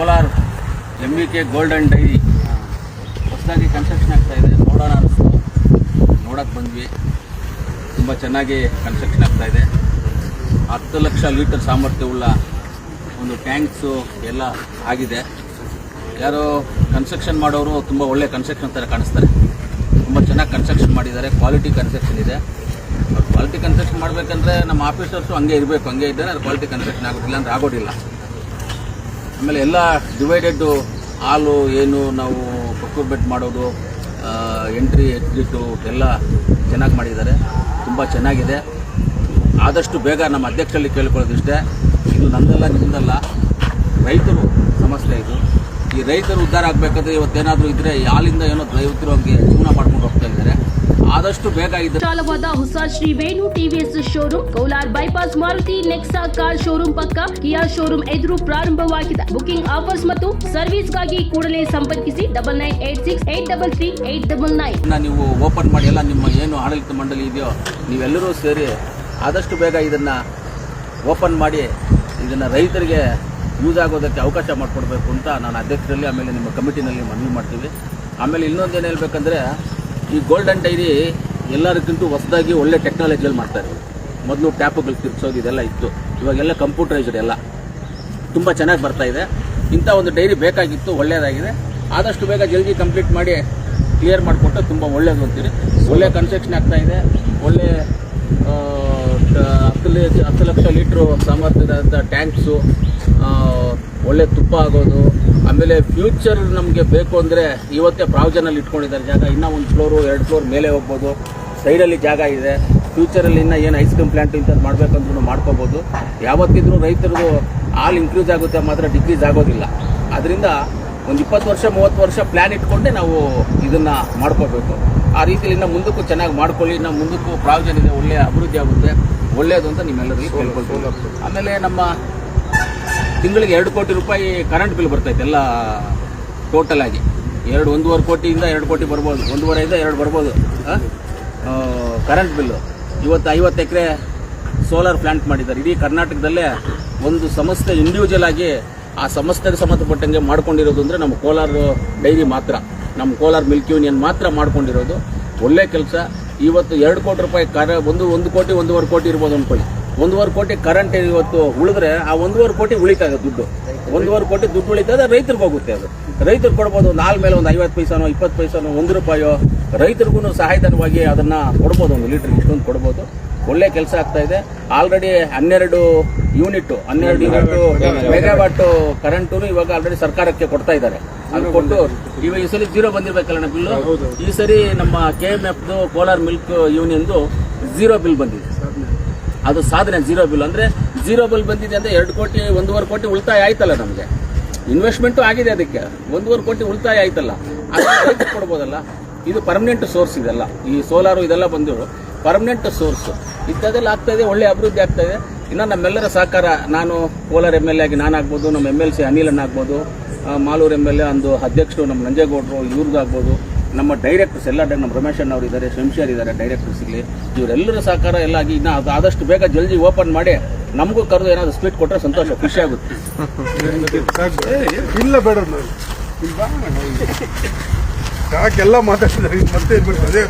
Kolar M V K golden dairy ಹೊಸದಾಗಿ construction ಇದೆ. ನೋಡೋಣ ಅನಿಸ್ತು. ನೋಡೋಕೆ ಬಂದ್ವಿ. ತುಂಬ ಚೆನ್ನಾಗಿ ಕನ್ಸ್ಟ್ರಕ್ಷನ್ ಇದೆ. ಹತ್ತು ಲಕ್ಷ ಲೀಟರ್ ಸಾಮರ್ಥ್ಯವುಳ್ಳ ಒಂದು ಟ್ಯಾಂಕ್ಸು ಎಲ್ಲ ಆಗಿದೆ. ಯಾರೋ ಕನ್ಸ್ಟ್ರಕ್ಷನ್ ಮಾಡೋರು ತುಂಬ ಒಳ್ಳೆ ಕನ್ಸ್ಟ್ರಕ್ಷನ್ ಥರ ಕಾಣಿಸ್ತಾರೆ. ತುಂಬ ಚೆನ್ನಾಗಿ ಕನ್ಸ್ಟ್ರಕ್ಷನ್ ಮಾಡಿದ್ದಾರೆ. ಕ್ವಾಲಿಟಿ ಕನ್ಸ್ಟ್ರಕ್ಷನ್ ಇದೆ. ಕ್ವಾಲಿಟಿ ಕನ್ಸ್ಟ್ರಕ್ಷನ್ ಮಾಡಬೇಕಂದ್ರೆ ನಮ್ಮ ಆಫೀಸರ್ಸು ಹಂಗೆ ಇರಬೇಕು. ಹಂಗೆ ಇದ್ದರೆ ಅದು ಕ್ವಾಲಿಟಿ ಕನ್ಸ್ಟ್ರಕ್ಷನ್ ಆಗೋದಿಲ್ಲ ಅಂದರೆ ಆಗೋದಿಲ್ಲ. ಆಮೇಲೆ ಎಲ್ಲ ಡಿವೈಡೆಡ್ ಹಾಲು, ಏನು ನಾವು ಪ್ರೊಕ್ಯೂರ್ಮೆಂಟ್ ಮಾಡೋದು ಎಂಟ್ರಿ ಎಕ್ಸಿಟು ಎಲ್ಲ ಚೆನ್ನಾಗಿ ಮಾಡಿದ್ದಾರೆ. ತುಂಬ ಚೆನ್ನಾಗಿದೆ. ಆದಷ್ಟು ಬೇಗ ನಮ್ಮ ಅಧ್ಯಕ್ಷರಲ್ಲಿ ಕೇಳ್ಕೊಳ್ಳೋದಿಷ್ಟೇ. ಇದು ನಂದಲ್ಲ ನಿಮ್ಮದಲ್ಲ ರೈತರು ಸಮಸ್ಯೆ ಇದು. ಈ ರೈತರು ಉದ್ಧಾರ ಆಗಬೇಕಾದ್ರೆ ಇವತ್ತೇನಾದರೂ ಇದ್ದರೆ ಹಾಲಿಂದ ಏನೋ ರೈತರು ಹಂಗೆ ಜೀವನ ಮಾಡ್ಕೊಂಡು ಹೋಗ್ತಾ ಇದ್ದಾರೆ. ಆದಷ್ಟು ಬೇಗ ಇದೆ ವಿಶಾಲವಾದ ಹೊಸ Shri Venu TVS showroom Kolar bypass Maruti Nexa car showroom ಪಕ್ಕ ಕಿಯಾ ಶೋರೂಮ್ ಎದುರು ಪ್ರಾರಂಭವಾಗಿದೆ. ಬುಕಿಂಗ್ ಆಫರ್ಸ್ ಮತ್ತು ಸರ್ವಿಸ್ಗಾಗಿ ಕೂಡಲೇ ಸಂಪರ್ಕಿಸಿ double nine eight six eight double three eight double nine ನೀವು ಓಪನ್ ಮಾಡಿ ಎಲ್ಲ ನಿಮ್ಮ ಏನು ಆಡಳಿತ ಮಂಡಳಿ ಇದೆಯೋ ನೀವೆಲ್ಲರೂ ಸೇರಿ ಆದಷ್ಟು ಬೇಗ ಇದನ್ನು ಓಪನ್ ಮಾಡಿ ಇದನ್ನು ರೈತರಿಗೆ ಯೂಸ್ ಆಗೋದಕ್ಕೆ ಅವಕಾಶ ಮಾಡಿಕೊಡ್ಬೇಕು ಅಂತ ನಾನು ಅಧ್ಯಕ್ಷರಲ್ಲಿ ಆಮೇಲೆ ನಿಮ್ಮ ಕಮಿಟಿನಲ್ಲಿ ಮನವಿ ಮಾಡ್ತೀವಿ. ಆಮೇಲೆ ಇನ್ನೊಂದು ಏನು ಹೇಳ್ಬೇಕಂದ್ರೆ ಈ ಗೋಲ್ಡನ್ ಡೈರಿ ಎಲ್ಲರಿಗಿಂತೂ ಹೊಸದಾಗಿ ಒಳ್ಳೆ ಟೆಕ್ನಾಲಜಿಯಲ್ಲಿ ಮಾಡ್ತಾರೆ ಮೊದಲು ಟ್ಯಾಪ್ಗಳು ತಿರ್ಸೋದು ಇದೆಲ್ಲ ಇತ್ತು. ಇವಾಗೆಲ್ಲ ಕಂಪ್ಯೂಟರೈಸ್ಡ್ ಎಲ್ಲ. ತುಂಬ ಚೆನ್ನಾಗಿ ಬರ್ತಾ ಇದೆ. ಇಂಥ ಒಂದು ಡೈರಿ ಬೇಕಾಗಿತ್ತು ಒಳ್ಳೆಯದಾಗಿದೆ ಆದಷ್ಟು ಬೇಗ ಜಲ್ದಿ ಕಂಪ್ಲೀಟ್ ಮಾಡಿ ಕ್ಲಿಯರ್ ಮಾಡಿಕೊಟ್ಟು ತುಂಬ ಒಳ್ಳೇದು ಅಂತೀರಿ. ಒಳ್ಳೆ ಕನ್ಸ್ಟ್ರಕ್ಷನ್ ಆಗ್ತಾ ಇದೆ. ಒಳ್ಳೆ ಹತ್ತು ಹತ್ತು ಲಕ್ಷ ಲೀಟ್ರು ಸಾಮರ್ಥ್ಯದ ಟ್ಯಾಂಕ್ಸು ಒಳ್ಳೆ ತುಪ್ಪ ಆಗೋದು ಆಮೇಲೆ ಫ್ಯೂಚರ್ ನಮಗೆ ಬೇಕು ಅಂದರೆ ಇವತ್ತೇ ಪ್ರಾವಿಜನಲ್ಲಿ ಇಟ್ಕೊಂಡಿದ್ದಾರೆ ಜಾಗ. ಇನ್ನೂ ಒಂದು ಫ್ಲೋರು ಎರಡು ಫ್ಲೋರ್ ಮೇಲೆ ಹೋಗ್ಬೋದು. ಸೈಡಲ್ಲಿ ಜಾಗ ಇದೆ. ಫ್ಯೂಚರಲ್ಲಿ ಇನ್ನೂ ಏನು ಐಸ್ ಕ್ರೀಮ್ ಪ್ಲಾಂಟ್ ಇಂಥದ್ದು ಮಾಡಬೇಕಂದ್ರೂ ಮಾಡ್ಕೋಬೋದು. ಯಾವತ್ತಿದ್ರೂ ರೈತರದು ಹಾಲು ಇನ್ಕ್ರೀಸ್ ಆಗುತ್ತೆ ಮಾತ್ರ ಡಿಕ್ರೀಸ್ ಆಗೋದಿಲ್ಲ. ಅದರಿಂದ ಒಂದು ಇಪ್ಪತ್ತು ವರ್ಷ ಮೂವತ್ತು ವರ್ಷ ಪ್ಲ್ಯಾನ್ ಇಟ್ಕೊಂಡೆ ನಾವು ಇದನ್ನು ಮಾಡ್ಕೋಬೇಕು. ಆ ರೀತಿಯಲ್ಲಿ ಇನ್ನು ಮುಂದಕ್ಕೂ ಚೆನ್ನಾಗಿ ಮಾಡ್ಕೊಳ್ಳಿ. ಇನ್ನು ಮುಂದಕ್ಕೂ ಪ್ರಾವಿಜನ್ ಇದೆ ಒಳ್ಳೆಯ ಅಭಿವೃದ್ಧಿ ಆಗುತ್ತೆ. ಒಳ್ಳೆಯದು ಅಂತ ನಿಮ್ಮೆಲ್ಲರಿಗೂ ಕೇಳ್ಕೊಳ್ತೀವಿ ಆಮೇಲೆ ನಮ್ಮ ತಿಂಗಳಿಗೆ ಎರಡು ಕೋಟಿ ರೂಪಾಯಿ ಕರೆಂಟ್ ಬಿಲ್ ಬರ್ತೈತೆ ಎಲ್ಲ ಟೋಟಲ್ ಆಗಿ. ಎರಡು ಒಂದೂವರೆ ಕೋಟಿಯಿಂದ ಎರಡು ಕೋಟಿ ಬರ್ಬೋದು. ಒಂದೂವರೆಯಿಂದ ಎರಡು ಬರ್ಬೋದು. ಕರೆಂಟ್ ಬಿಲ್ಲು ಇವತ್ತು ಐವತ್ತು ಎಕರೆ ಸೋಲಾರ್ ಪ್ಲಾಂಟ್ ಮಾಡಿದ್ದಾರೆ. ಇಡೀ ಕರ್ನಾಟಕದಲ್ಲೇ ಒಂದು ಸಂಸ್ಥೆ ಇಂಡಿವಿಜುವಲ್ ಆಗಿ ಆ ಸಂಸ್ಥೆಗೆ ಸಂಬಂಧಪಟ್ಟಂಗೆ ಮಾಡ್ಕೊಂಡಿರೋದು ಅಂದರೆ ನಮ್ಮ ಕೋಲಾರ ಡೈರಿ ಮಾತ್ರ. ನಮ್ಮ ಕೋಲಾರ ಮಿಲ್ಕ್ ಯೂನಿಯನ್ ಮಾತ್ರ ಮಾಡ್ಕೊಂಡಿರೋದು. ಒಳ್ಳೆ ಕೆಲಸ. ಇವತ್ತು ಎರಡು ಕೋಟಿ ರೂಪಾಯಿ ಕರ ಒಂದು ಒಂದು ಕೋಟಿ, ಒಂದೂವರೆ ಕೋಟಿ ಇರ್ಬೋದು ಅನ್ಕೊಳ್ಳಿ. ಒಂದೂವರೆ ಕೋಟಿ ಕರೆಂಟ್ ಇವತ್ತು ಉಳಿದ್ರೆ ಆ ಒಂದೂವರೆ ಕೋಟಿ ಉಳಿತಾಗ ದುಡ್ಡು. ಒಂದೂವರೆ ಕೋಟಿ ದುಡ್ಡು ಉಳಿತದೆ ರೈತರಿಗೆ ಹೋಗುತ್ತೆ ಅದು. ರೈತರು ಕೊಡ್ಬೋದು ನಾಲ್ ಮೇಲೆ ಒಂದು ಐವತ್ತು ಪೈಸಾನೋ, ಇಪ್ಪತ್ತು ಪೈಸಾನೋ, ಒಂದು ರೂಪಾಯೋ, ರೈತರಿಗೂ ಸಹಾಯಧನವಾಗಿ ಅದನ್ನು ಕೊಡ್ಬೋದು ಒಂದು ಲೀಟರ್ ಇಷ್ಟೊಂದು ಕೊಡ್ಬೋದು. ಒಳ್ಳೆ ಕೆಲಸ ಆಗ್ತಾ ಇದೆ. ಆಲ್ರೆಡಿ ಹನ್ನೆರಡು ಯೂನಿಟ್ ಹನ್ನೆರಡು ಯೂನಿಟ್ ಮೆಗಾವಾಟ್ ಕರೆಂಟು ಇವಾಗ ಆಲ್ರೆಡಿ ಸರ್ಕಾರಕ್ಕೆ ಕೊಡ್ತಾ ಇದ್ದಾರೆ. ಅದು ಕೊಟ್ಟು ಇವಾಗ ಈ ಸಲ ಜೀರೋ ಬಂದಿರ್ಬೇಕಲ್ಲ ಬಿಲ್ಲು? ಈ ಸರಿ ನಮ್ಮ ಕೆ ಎಂ ಎಫ್ದು ಕೋಲಾರ್ ಮಿಲ್ಕ್ ಯೂನಿಯನ್ದು ಜೀರೋ ಬಿಲ್ ಬಂದಿದೆ. ಅದು ಸಾಧನೆ ಜೀರೋ ಬಿಲ್ ಅಂದ್ರೆ ಜೀರೋ ಬಿಲ್ ಬಂದಿದೆ ಅಂದ್ರೆ ಎರಡು ಕೋಟಿ, ಒಂದೂವರೆ ಕೋಟಿ ಉಳಿತಾಯ ಆಯ್ತಲ್ಲ ನಮಗೆ. ಇನ್ವೆಸ್ಟ್ಮೆಂಟು ಆಗಿದೆ ಅದಕ್ಕೆ. ಒಂದೂವರೆ ಕೋಟಿ ಉಳಿತಾಯ ಆಯ್ತಲ್ಲ. ಅದಕ್ಕೆ ಕೊಡ್ಬೋದಲ್ಲ? ಇದು ಪರ್ಮನೆಂಟ್ ಸೋರ್ಸ್ ಇದೆಲ್ಲ. ಈ ಸೋಲಾರು ಇದೆಲ್ಲ ಬಂದಿರು ಪರ್ಮನೆಂಟ್ ಸೋರ್ಸ್ ಇಂಥದ್ದೆಲ್ಲ ಆಗ್ತಾ ಇದೆ, ಒಳ್ಳೆ ಅಭಿವೃದ್ಧಿ ಆಗ್ತಾ ಇದೆ. ಇನ್ನು ನಮ್ಮೆಲ್ಲರ ಸಹಕಾರ, ನಾನು ಕೋಲಾರ ಎಂ ಎಲ್ ಎ ಆಗಿ ನಾನಾಗ್ಬೋದು, ನಮ್ಮ ಎಂ ಎಲ್ ಸಿ ಅನಿಲನ್ ಆಗ್ಬೋದು ಮಾಲೂರು ಎಂ ಎಲ್ ಎ ಒಂದು ಅಧ್ಯಕ್ಷರು ನಮ್ಮ ನಂಜೇಗೌಡರು ಇವ್ರದ್ದಾಗ್ಬೋದು ನಮ್ಮ ಡೈರೆಕ್ಟರ್ಸ್ ಎಲ್ಲ ನಮ್ಮ ರಮೇಶ್ ಅಣ್ಣವ್ರು ಅವರು ಇದ್ದಾರೆ ಶಂಶರ್ ಇದ್ದಾರೆ ಡೈರೆಕ್ಟರ್ಸ್ ಇಲ್ಲಿ, ಇವರೆಲ್ಲರ ಸಹಕಾರ ಎಲ್ಲ ಆಗಿ ಇನ್ನು ಆದಷ್ಟು ಬೇಗ ಜಲ್ದಿ ಓಪನ್ ಮಾಡಿ ನಮಗೂ ಕರೆದು ಏನಾದ್ರು ಸ್ವೀಟ್ ಕೊಟ್ಟರೆ ಸಂತೋಷ, ಖುಷಿ ಆಗುತ್ತೆ. ಇಲ್ಲ ಬೇಡ. ಯಾಕೆಲ್ಲ ಮಾತಾಡ್ತಿದ್ದಾರೆ ಮತ್ತೆ ಅದೇ